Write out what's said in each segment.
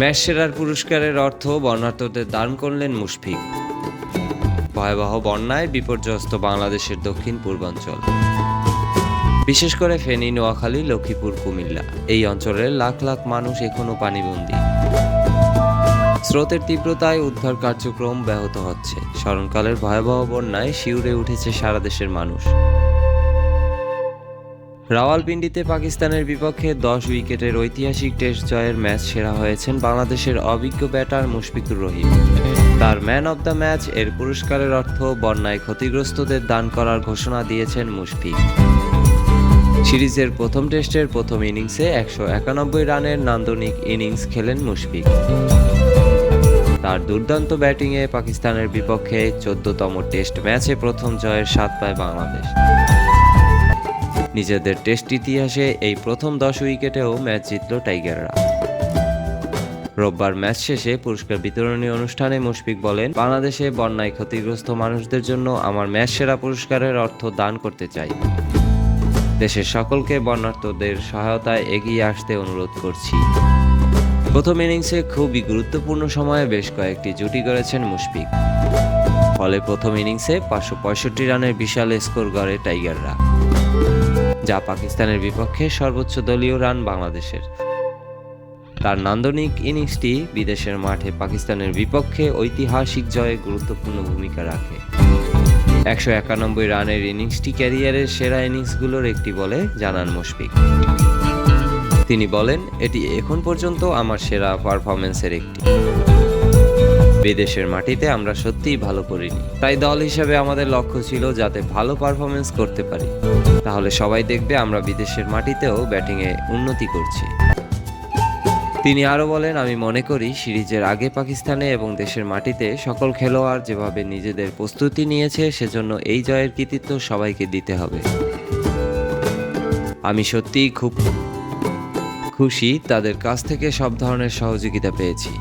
Match সেরার পুরস্কারের অর্থ বর্ণাঢ্যদের দান করলেন মুশফিক। ভয়াবহ বন্যায় বিপর্যস্ত বাংলাদেশের দক্ষিণ পূর্বাঞ্চল। বিশেষ করে ফেনী, নোয়াখালী, লক্ষ্মীপুর, কুমিল্লা। এই অঞ্চলের লাখ লাখ মানুষ এখনও পানিবন্দী। স্রোতের তীব্রতায় উদ্ধার কার্যক্রম ব্যাহত হচ্ছে। স্মরণকালের ভয়াবহ বন্যায় শিউরে উঠেছে সারা দেশের মানুষ। রাওয়ালপিন্ডিতে পাকিস্তানের বিপক্ষে দশ উইকেটের ঐতিহাসিক টেস্ট জয়ের ম্যাচ সেরা হয়েছেন বাংলাদেশের অভিজ্ঞ ব্যাটার মুশফিকুর রহিম। তার ম্যান অব দ্য ম্যাচ এর পুরস্কারের অর্থ বন্যায় ক্ষতিগ্রস্তদের দান করার ঘোষণা দিয়েছেন মুশফিক। সিরিজের প্রথম টেস্টের প্রথম ইনিংসে একশো একানব্বই রানের নান্দনিক ইনিংস খেলেন মুশফিক। তার দুর্দান্ত ব্যাটিংয়ে পাকিস্তানের বিপক্ষে চোদ্দতম টেস্ট ম্যাচে প্রথম জয়ের স্বাদ পায় বাংলাদেশ। নিজেদের টেস্ট ইতিহাসে এই প্রথম দশ উইকেটেও ম্যাচ জিতল টাইগাররা। রোববার ম্যাচ শেষে পুরস্কার বিতরণী অনুষ্ঠানে মুশফিক বলেন, বাংলাদেশে বন্যায় ক্ষতিগ্রস্ত মানুষদের জন্য আমার ম্যাচ সেরা পুরস্কারের অর্থ দান করতে চাই। দেশের সকলকে বন্যার্থদের সহায়তায় এগিয়ে আসতে অনুরোধ করছি। প্রথম ইনিংসে খুবই গুরুত্বপূর্ণ সময়ে বেশ কয়েকটি জুটি করেছেন মুশফিক। ফলে প্রথম ইনিংসে পাঁচশো পঁয়ষট্টি রানের বিশাল স্কোর গড়ে টাইগাররা। যা পাকিস্তানের বিপক্ষে সর্বোচ্চ দলীয় রান বাংলাদেশের। তার নান্দনিক ইনিংসটি বিদেশের মাঠে পাকিস্তানের বিপক্ষে ঐতিহাসিক জয়ে গুরুত্বপূর্ণ ভূমিকা রাখে। একশো একানব্বই রানের ইনিংসটি ক্যারিয়ারের সেরা ইনিংসগুলোর একটি বলে জানান মুশফিক। তিনি বলেন, এটি এখন পর্যন্ত আমার সেরা পারফরমেন্সের একটি। বিদেশের মাটিতে আমরা সত্যিই ভালো করিনি। তাই দল হিসেবে আমাদের লক্ষ্য ছিল যাতে ভালো পারফরমেন্স করতে পারি। তাহলে সবাই দেখবে আমরা বিদেশের মাটিতেও ব্যাটিংয়ে উন্নতি করছি। তিনি আরও বলেন, আমি মনে করি সিরিজের আগে পাকিস্তানে এবং দেশের মাটিতে সকল খেলোয়াড় যেভাবে নিজেদের প্রস্তুতি নিয়েছে, সেজন্য এই জয়ের কৃতিত্ব সবাইকে দিতে হবে। আমি সত্যিই খুব খুশি তাদের কাছ থেকে সব ধরনের সহযোগিতা পেয়েছি।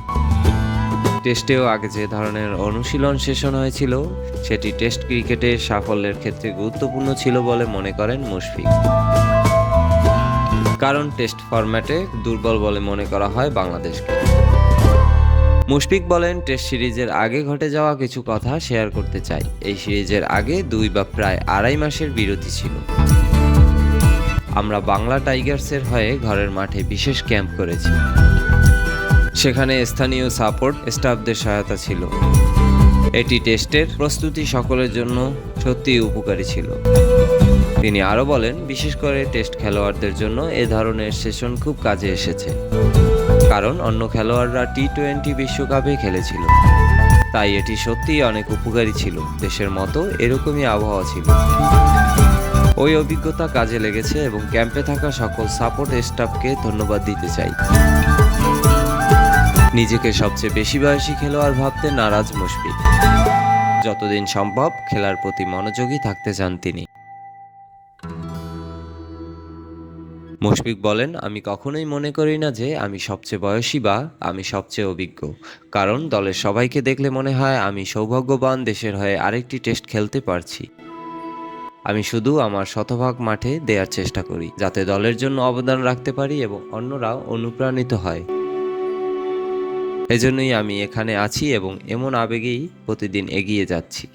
টেস্টেও আগে যে ধরনের অনুশীলন সেশন হয়েছিল, সেটি টেস্ট ক্রিকেটের সাফল্যের ক্ষেত্রে গুরুত্বপূর্ণ ছিল বলে মনে করেন মুশফিক। কারণ টেস্ট ফরম্যাটে দুর্বল বলে মনে করা হয় বাংলাদেশকে। মুশফিক বলেন, টেস্ট সিরিজের আগে ঘটে যাওয়া কিছু কথা শেয়ার করতে চাই। এই সিরিজের আগে দুই বা প্রায় আড়াই মাসের বিরতি ছিল। আমরা বাংলা টাইগার্সের হয়ে ঘরের মাঠে বিশেষ ক্যাম্প করেছি। সেখানে স্থানীয় সাপোর্ট স্টাফদের সহায়তা ছিল। এটি টেস্টের প্রস্তুতি সকলের জন্য সত্যিই উপকারী ছিল। তিনি আরও বলেন, বিশেষ করে টেস্ট খেলোয়াড়দের জন্য এ ধরনের সেশন খুব কাজে এসেছে। কারণ অন্য খেলোয়াড়রা টি টোয়েন্টি বিশ্বকাপে খেলেছিল। তাই এটি সত্যিই অনেক উপকারী ছিল। দেশের মতো এরকমই আবহাওয়া ছিল। ওই অভিজ্ঞতা কাজে লেগেছে এবং ক্যাম্পে থাকা সকল সাপোর্ট স্টাফকে ধন্যবাদ দিতে চাই। নিজেকে সবচেয়ে বেশি বয়সী খেলোয়াড় ভাবতে নারাজ মুশফিক। যতদিন সম্ভব খেলার প্রতি মনোযোগী থাকতে চান তিনি। মুশফিক বলেন, আমি কখনোই মনে করি না যে আমি সবচেয়ে বয়সী বা আমি সবচেয়ে অভিজ্ঞ। কারণ দলের সবাইকে দেখলে মনে হয় আমি সৌভাগ্যবান, দেশের হয়ে আরেকটি টেস্ট খেলতে পারছি। আমি শুধু আমার শতভাগ মাঠে দেওয়ার চেষ্টা করি, যাতে দলের জন্য অবদান রাখতে পারি এবং অন্যরাও অনুপ্রাণিত হয়। এজন্যই আমি এখানে আছি এবং এমন আবেগেই প্রতিদিন এগিয়ে যাচ্ছি।